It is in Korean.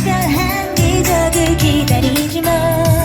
특별한 기적을 기다리지 마